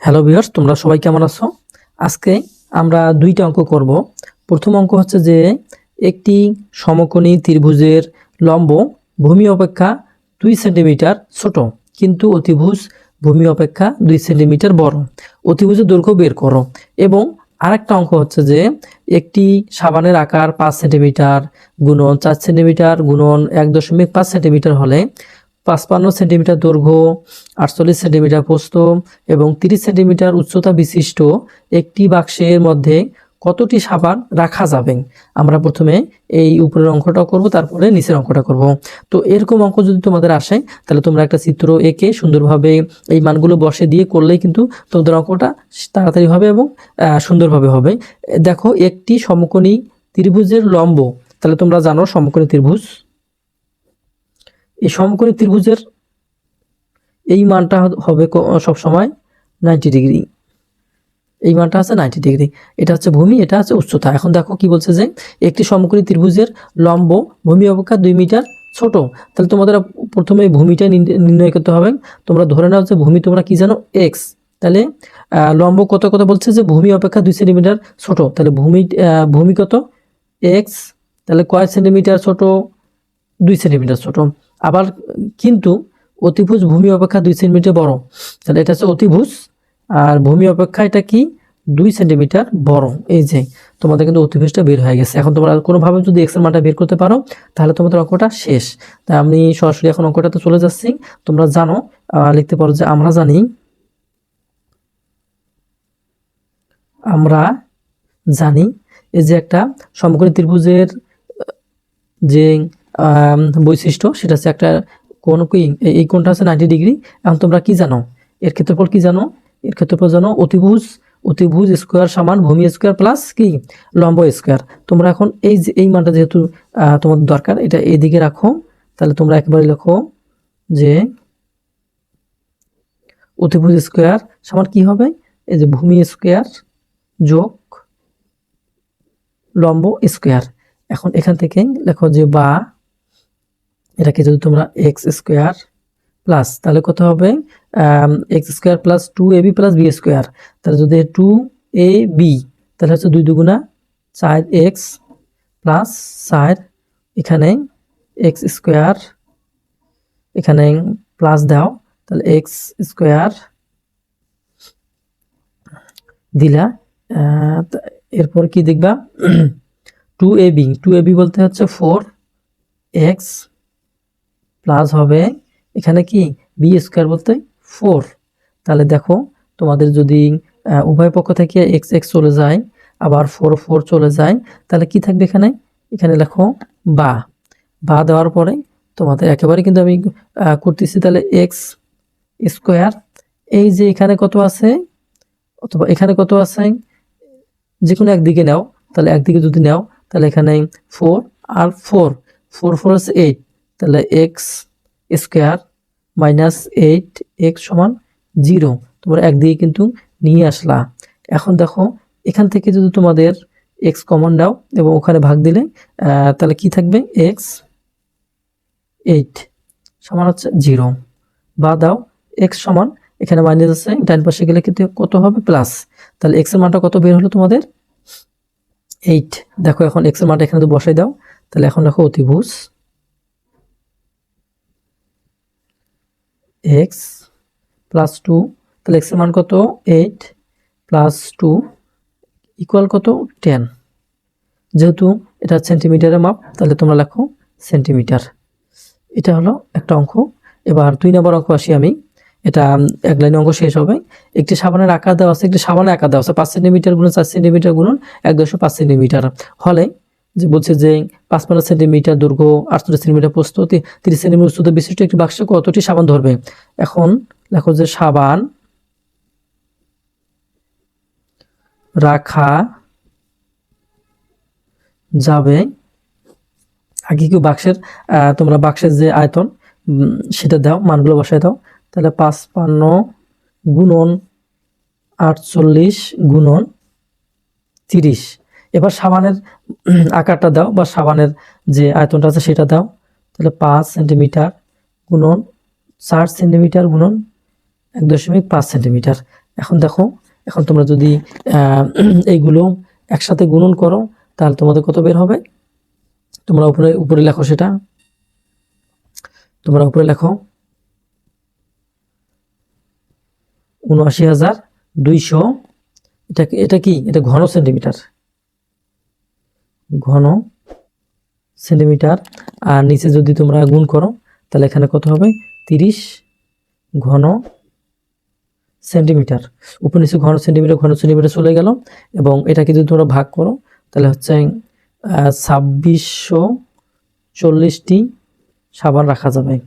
Hello viewers তোমরা সবাই কেমন আছো? আজকে আমরা দুইটা অঙ্ক করব। প্রথম অঙ্ক হচ্ছে যে, একটি সমকোণী ত্রিভুজের লম্ব ভূমি অপেক্ষা দুই সেন্টিমিটার ছোট, কিন্তু অতিভুজ ভূমি অপেক্ষা দুই সেন্টিমিটার বড়। অতিভুজের দৈর্ঘ্য বের করো। এবং আরেকটা অঙ্ক হচ্ছে যে, একটি সাবানের আকার পাঁচ সেন্টিমিটার গুণন চার সেন্টিমিটার গুণন এক দশমিক পাঁচ সেন্টিমিটার হলে পাঁচপান্ন সেন্টিমিটার দৈর্ঘ্য, আটচল্লিশ সেন্টিমিটার প্রস্থ এবং তিরিশ সেন্টিমিটার উচ্চতা বিশিষ্ট একটি বাক্সের মধ্যে কতটি সাবান রাখা যাবে? আমরা প্রথমে এই উপরের অঙ্কটা করব, তারপরে নিচের অঙ্কটা করব। তো এরকম অঙ্ক যদি তোমাদের আসে, তাহলে তোমরা একটা চিত্র এঁকে সুন্দরভাবে এই মানগুলো বসে দিয়ে করলেই কিন্তু তোমাদের অঙ্কটা তাড়াতাড়ি হবে এবং সুন্দরভাবে হবে। দেখো, একটি সমকোণী ত্রিভুজের লম্ব, তাহলে তোমরা জানো সমকোণী ত্রিভুজ এই সমকোণী ত্রিভুজের এই মানটা হবে সব সময় নাইনটি ডিগ্রি এই মানটা আছে নাইনটি ডিগ্রি এটা হচ্ছে ভূমি, এটা হচ্ছে উচ্চতা। এখন দেখো কি বলছে যে একটি সমকোণী ত্রিভুজের লম্ব ভূমি অপেক্ষা দুই মিটার ছোট। তাহলে তোমাদের প্রথমে ভূমিটা নির্ণ- নির্ণয় করতে হবে। তোমরা ধরে নাও যে ভূমি তোমরা কি জানো? এক্স তাহলে লম্ব কত কত বলছে যে ভূমি অপেক্ষা দুই সেন্টিমিটার ছোট। তাহলে ভূমি ভূমি কত? এক্স তাহলে কয় সেন্টিমিটার ছোট? দুই সেন্টিমিটার ছোট। আবার কিন্তু অতিভুজ ভূমি অপেক্ষা দুই সেন্টিমিটার বড় তাহলে এটা হচ্ছে অতিভুজ, আর ভূমি অপেক্ষা এটা কি? দুই সেন্টিমিটার বড় এই যে, তোমাদের কিন্তু অতিভুজটা বের হয়ে গেছে। এখন তোমরা কোনোভাবে যদি এক্সের মানটা বের করতে পারো, তাহলে তোমাদের অঙ্কটা শেষ। তাই আমি সরাসরি এখন অঙ্কটাতে চলে যাচ্ছি। তোমরা জানো লিখতে পারো যে আমরা জানি আমরা জানি এই যে একটা সমকোণী ত্রিভুজের যে বৈশিষ্ট্য, সেটা হচ্ছে একটা কোন কি, এই- কোণটা হচ্ছে নাইনটি ডিগ্রি এখন তোমরা কি জানো? এর ক্ষেত্রফল কি জানো? এর ক্ষেত্রফল জানো অতিভুজ অতিভুজ স্কোয়ার সমান ভূমি স্কোয়ার প্লাস কি? লম্ব স্কোয়ার তোমরা এখন এই যে, এই মানটা যেহেতু তোমার দরকার, এটা এদিকে রাখো। তাহলে তোমরা একেবারে লেখো যে অতিভুজ স্কোয়ার সমান কি হবে? এই যে ভূমি স্কোয়ার যোগ লম্ব স্কোয়ার এখন এখান থেকে লেখো যে বা এটাকে যদি তোমরা এক্স স্কোয়ার প্লাস তাহলে কত হবে? X square plus two a b plus b square তাহলে যদি টু এ বি তাহলে হচ্ছে দুই দুগুণা চার এক্স প্লাস চার, এখানে এক্স স্কোয়ার এখানে প্লাস দাও, তাহলে এক্স স্কোয়ার দিলা। এরপর কি দেখবা? Two a b two a b বলতে হচ্ছে ফোর এক্স প্লাস হবে এখানে কি? বি স্কোয়ার বলতে ফোর তাহলে দেখো, তোমাদের যদি উভয় পক্ষ থেকে এক্স এক্স চলে যায়, আবার ফোর ফোর চলে যায়, তাহলে কি থাকবে এখানে? এখানে লেখো বা। বা দেওয়ার পরে তোমাদের একেবারে কিন্তু আমি করতেছি, তাহলে এক্স স্কোয়ার এই যে এখানে কত আছে? অথবা এখানে কত আছে? যে কোনো একদিকে নাও, তাহলে একদিকে যদি নাও, তাহলে এখানে ফোর আর ফোর ফোর ফোর আছে এইট তাহলে x square minus eight x সমান জিরো তোমরা একদিকে কিন্তু নিয়ে আসলা। এখন দেখো, এখান থেকে যদি তোমাদের এক্স কমন দাও এবং ওখানে ভাগ দিলে তাহলে কি থাকবে? এক্স এইট সমান হচ্ছে জিরো বা দাও এক্স সমান, এখানে মাইনাস আছে, ডান পাশে গেলে কিন্তু কত হবে? প্লাস তাহলে এক্সের মানটা কত বের হলো তোমাদের? এইট দেখো, এখন এক্সের মানটা এখানে তো বসাই দাও। তাহলে এখন দেখো অতিভুজ। এক্স প্লাস টু তাহলে এক্সের মান কত? এইট প্লাস টু ইকুয়াল কত? টেন যেহেতু এটা সেন্টিমিটারের মাপ, তাহলে তোমরা লেখো সেন্টিমিটার এটা হলো একটা অঙ্ক। এবার দুই নম্বর অঙ্ক আসি আমি। এটা এক লাইন অঙ্ক শেষ হবে। একটি সাবানের আকার দেওয়া আছে, একটি সাবানের আকার দেওয়া আছে। পাঁচ সেন্টিমিটার গুণন চার সেন্টিমিটার গুণন এক দশমিক পাঁচ সেন্টিমিটার হলে যে বলছে যে পাঁচ পাঁচপান্ন সেন্টিমিটার দৈর্ঘ্য আটচল্লিশ সেন্টিমিটার প্রস্থ তি- তিরিশ সেন্টিমিটার উচ্চতা বিশিষ্ট একটি বাক্সে কতটি সাবান ধরবে? এখন লেখো যে সাবান রাখা যাবে। আগে কি বাক্সের তোমরা বাক্সের যে আয়তন সেটা দাও, মানগুলো বসায় দাও। তাহলে পাঁচপান্ন গুণন আটচল্লিশ গুণন তিরিশ। এবার সাবানের আকারটা দাও বা সাবানের যে আয়তনটা আছে সেটা দাও। তাহলে পাঁচ সেন্টিমিটার গুণন চার সেন্টিমিটার গুণন এক দশমিক পাঁচ সেন্টিমিটার। এখন দেখো, এখন তোমরা যদি এইগুলো একসাথে গুণন করো, তাহলে তোমাদের কত বের হবে? তোমরা উপরে উপরে লেখো সেটা। তোমরা উপরে লেখো উনআশি হাজার দুইশো। এটা এটা কি? এটা ঘন সেন্টিমিটার। ঘন সেন্টিমিটার। আর নিচে যদি তোমরা গুণ করো, তাহলে এখানে কত হবে? তিরিশ ঘন সেন্টিমিটার। উপর নিচে ঘন সেন্টিমিটার ঘন সেন্টিমিটার চলে গেল। এবং এটাকে যদি তোমরা ভাগ করো, তাহলে হচ্ছে ছাব্বিশশো চল্লিশটি সাবান রাখা যাবে।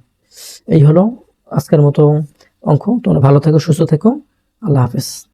এই হলো আজকের মতো অঙ্ক তোমরা ভালো থেকো, সুস্থ থেকো। আল্লাহ হাফেজ।